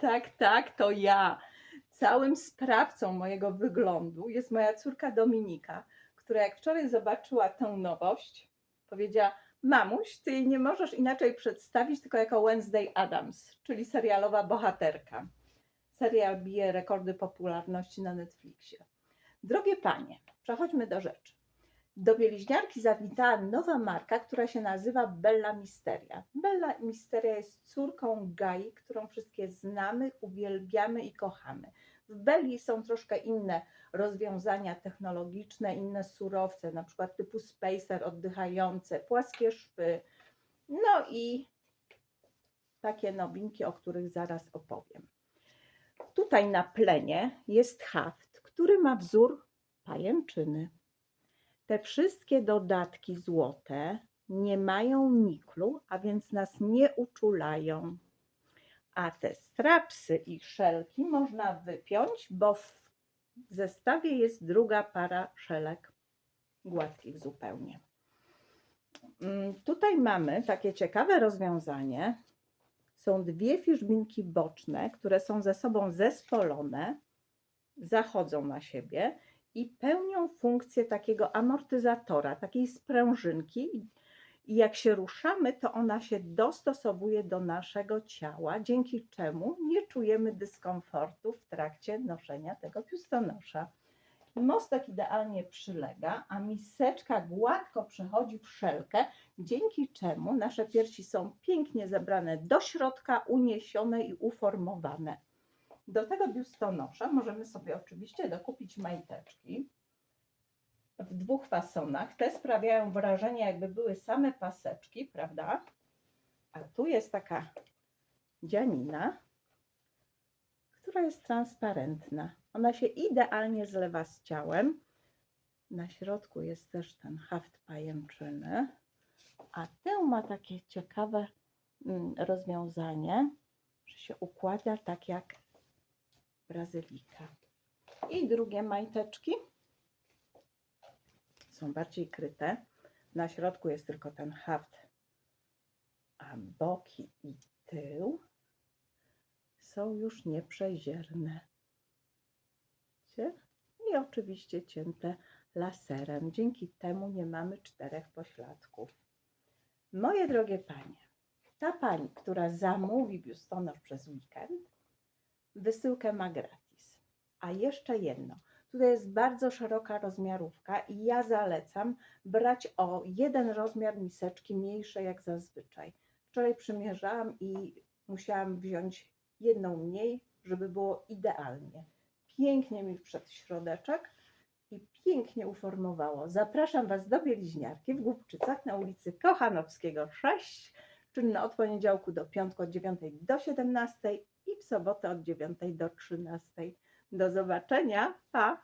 Tak, tak, to ja. Całym sprawcą mojego wyglądu jest moja córka Dominika, która jak wczoraj zobaczyła tę nowość, powiedziała: Mamuś, ty jej nie możesz inaczej przedstawić tylko jako Wednesday Adams, czyli serialowa bohaterka. Serial bije rekordy popularności na Netflixie. Drogie panie, przechodźmy do rzeczy. Do bieliźniarki zawitała nowa marka, która się nazywa Bella Misteria. Bella Misteria jest córką Gai, którą wszystkie znamy, uwielbiamy i kochamy. W Belli są troszkę inne rozwiązania technologiczne, inne surowce, na przykład typu spacer oddychające, płaskie szwy, no i takie nowinki, o których zaraz opowiem. Tutaj na plenie jest haft, który ma wzór pajęczyny. Te wszystkie dodatki złote nie mają niklu, a więc nas nie uczulają. A te strapsy i szelki można wypiąć, bo w zestawie jest druga para szelek, gładkich zupełnie. Mm, Tutaj mamy takie ciekawe rozwiązanie. Są dwie fiszbinki boczne, które są ze sobą zespolone, zachodzą na siebie i pełnią funkcję takiego amortyzatora, takiej sprężynki. I jak się ruszamy, to ona się dostosowuje do naszego ciała, dzięki czemu nie czujemy dyskomfortu w trakcie noszenia tego piustonosza. Mostek idealnie przylega, a miseczka gładko przechodzi w szelkę, dzięki czemu nasze piersi są pięknie zebrane do środka, uniesione i uformowane. Do tego biustonosza możemy sobie oczywiście dokupić majteczki w dwóch fasonach. Te sprawiają wrażenie, jakby były same paseczki, prawda? A tu jest taka dzianina, która jest transparentna. Ona się idealnie zlewa z ciałem. Na środku jest też ten haft pajęczyny, a tył ma takie ciekawe mm, rozwiązanie, że się układa tak jak brazylika. I drugie majteczki są bardziej kryte. Na środku jest tylko ten haft, a boki i tył są już nieprzezierne. I oczywiście cięte laserem. Dzięki temu nie mamy czterech pośladków. Moje drogie panie, ta pani, która zamówi biustonosz przez weekend, wysyłkę ma gratis. A jeszcze jedno. Tutaj jest bardzo szeroka rozmiarówka i ja zalecam brać o jeden rozmiar miseczki mniejsze jak zazwyczaj. Wczoraj przymierzałam i musiałam wziąć jedną mniej, żeby było idealnie. Pięknie mi wszedł środeczek i pięknie uformowało. Zapraszam Was do Bieliźniarki w Głubczycach na ulicy Kochanowskiego 6, czynne od poniedziałku do piątku od 9 do 17 i w sobotę od 9 do 13. Do zobaczenia. Pa!